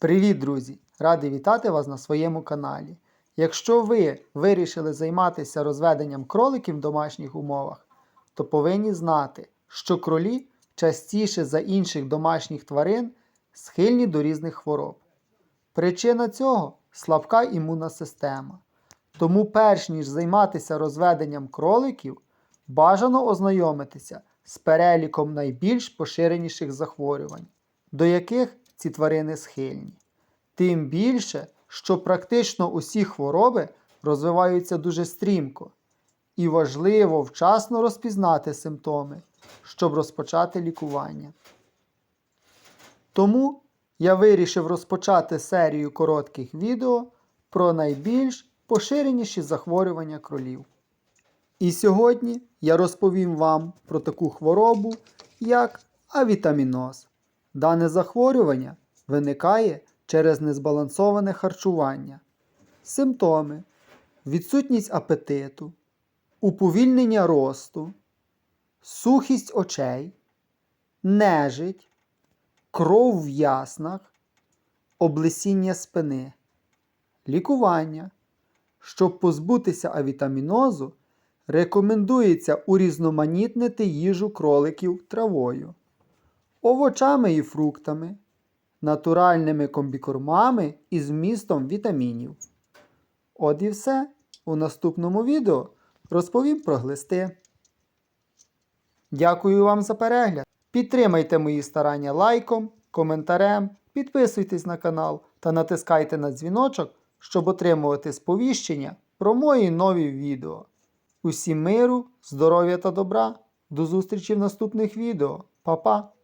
Привіт, друзі! Радий вітати вас на своєму каналі. Якщо ви вирішили займатися розведенням кроликів в домашніх умовах, то повинні знати, що кролі частіше за інших домашніх тварин схильні до різних хвороб. Причина цього слабка імунна система. Тому, перш ніж займатися розведенням кроликів, бажано ознайомитися з переліком найбільш поширеніших захворювань, до яких ці тварини схильні. Тим більше, що практично усі хвороби розвиваються дуже стрімко, і важливо вчасно розпізнати симптоми, щоб розпочати лікування. Тому я вирішив розпочати серію коротких відео про найбільш поширеніші захворювання кролів. І сьогодні я розповім вам про таку хворобу, як авітаміноз. Дане захворювання виникає через незбалансоване харчування. Симптоми: відсутність апетиту, уповільнення росту, сухість очей, нежить, кров в яснах, облесіння спини, лікування. Щоб позбутися авітамінозу, рекомендується урізноманітнити їжу кроликів травою, овочами і фруктами, натуральними комбікормами і змістом вітамінів. От і все. У наступному відео розповім про глисти. Дякую вам за перегляд. Підтримайте мої старання лайком, коментарем, підписуйтесь на канал та натискайте на дзвіночок, щоб отримувати сповіщення про мої нові відео. Усім миру, здоров'я та добра. До зустрічі в наступних відео. Па-па!